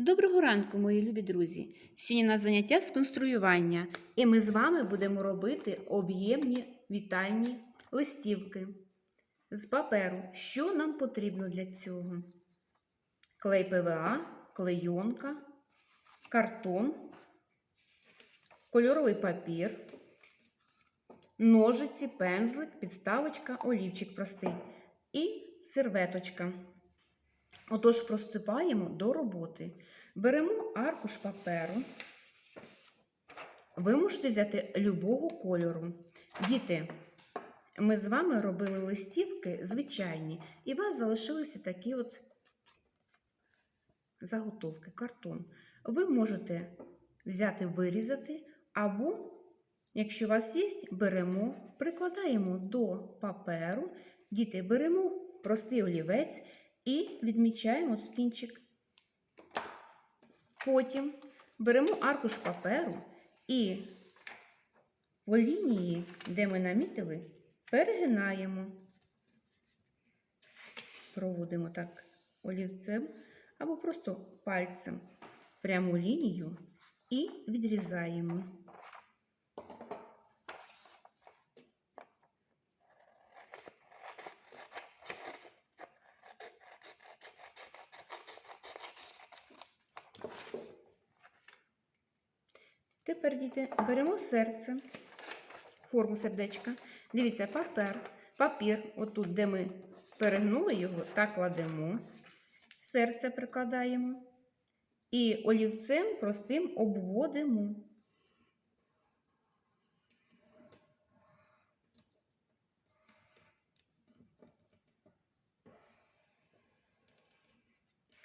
Доброго ранку, мої любі друзі! Сьогодні у нас заняття з конструювання, і ми з вами будемо робити об'ємні вітальні листівки з паперу. Що нам потрібно для цього? Клей ПВА, клейонка, картон, кольоровий папір, ножиці, пензлик, підставочка, олівчик простий і серветочка. Отож, приступаємо до роботи. Беремо аркуш паперу. Ви можете взяти любого кольору. Діти, ми з вами робили листівки звичайні, і у вас залишилися такі от заготовки, картон. Ви можете взяти, вирізати, або, якщо у вас є, беремо, прикладаємо до паперу. Діти, беремо простий олівець і відмічаємо тут кінчик. Потім беремо аркуш паперу і по лінії, де ми намітили, перегинаємо, проводимо так олівцем або просто пальцем пряму лінію і відрізаємо. Тепер, діти, беремо серце, форму сердечка. Дивіться, папер, папір, отут, де ми перегнули його, так кладемо, серце прикладаємо і олівцем простим обводимо.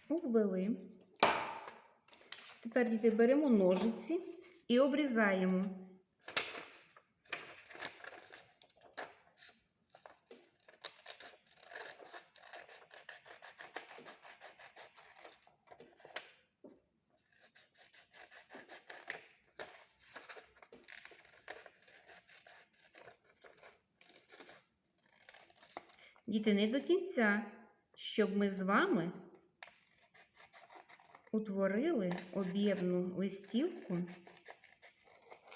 Обвели. Тепер діти беремо ножиці і обрізаємо. Діти, не до кінця, щоб ми з вами утворили об'ємну листівку.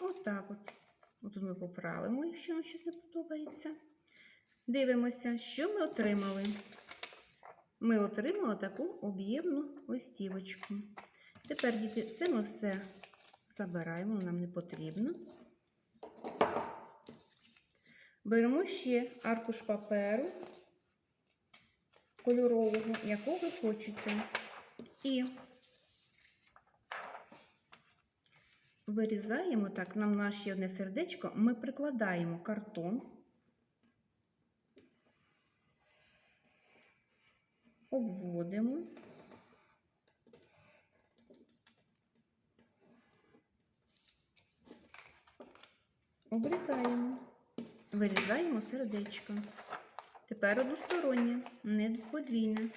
Отак от. Отут ми поправимо, якщо нам щось не подобається. Дивимося, що ми отримали. Ми отримали таку об'ємну листівочку. Тепер, діти, це ми все забираємо, нам не потрібно. Беремо ще аркуш паперу кольорового, якого хочете. І вирізаємо так, нам на ще одне сердечко, ми прикладаємо картон, обводимо. Обрізаємо, вирізаємо сердечко. Тепер одностороннє, не подвійне.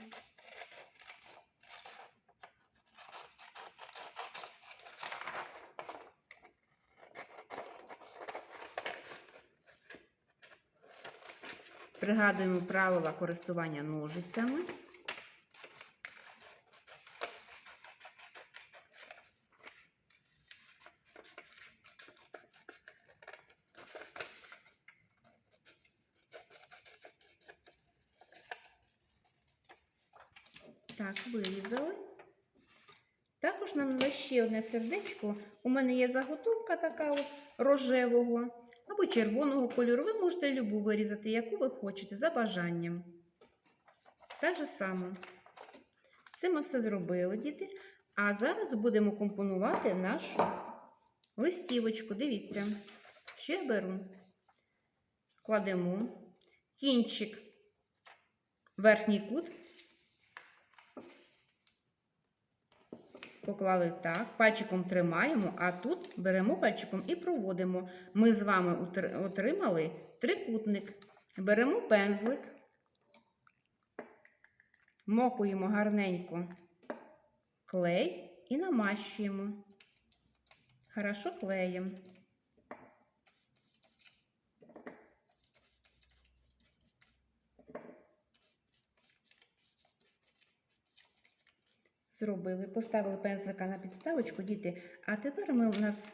Пригадуємо правила користування ножицями. Так, вирізали. Також нам на ще одне сердечко. У мене є заготовка така рожевого або червоного кольору. Ви можете любу вирізати, яку ви хочете, за бажанням. Так же само. Це ми все зробили, діти. А зараз будемо компонувати нашу листівочку. Дивіться, я беру. Кладемо кінчик, верхній кут. Поклали так, пальчиком тримаємо, а тут беремо пальчиком і проводимо. Ми з вами отримали трикутник. Беремо пензлик, мокуємо гарненько клей і намащуємо. Хорошо клеєм. Зробили, поставили пензлика на підставочку, діти. А тепер ми у нас,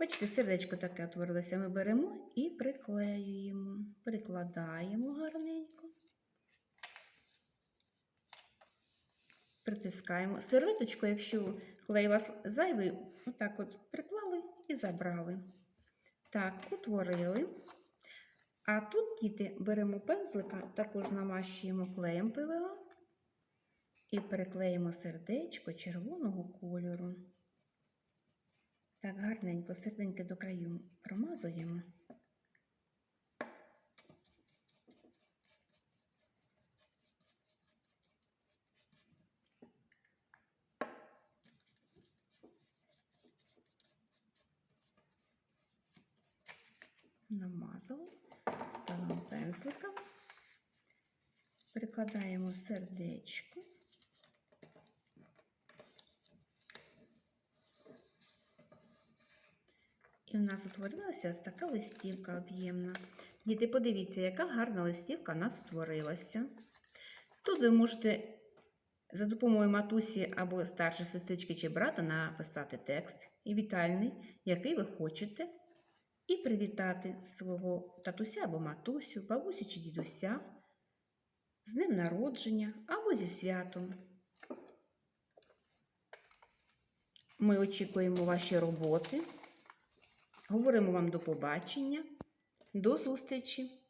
бачите, сердечко таке утворилося. Ми беремо і приклеюємо, прикладаємо гарненько. Притискаємо. Серветочку, якщо клей у вас зайвий, отак от приклали і забрали. Так, утворили. А тут, діти, беремо пензлика, також намащуємо клеєм ПВА і переклеїмо сердечко червоного кольору. Так, гарненько, серденьке до краю промазуємо. Намазали, ставимо пензлика, прикладаємо сердечко. І в нас утворилася ось така листівка об'ємна. Діти, подивіться, яка гарна листівка в нас утворилася. Тут ви можете за допомогою матусі або старшої сестрички чи брата написати текст і вітальний, який ви хочете, і привітати свого татуся або матусю, бабусю чи дідуся з днем народження або зі святом. Ми очікуємо ваші роботи. Говоримо вам до побачення, до зустрічі!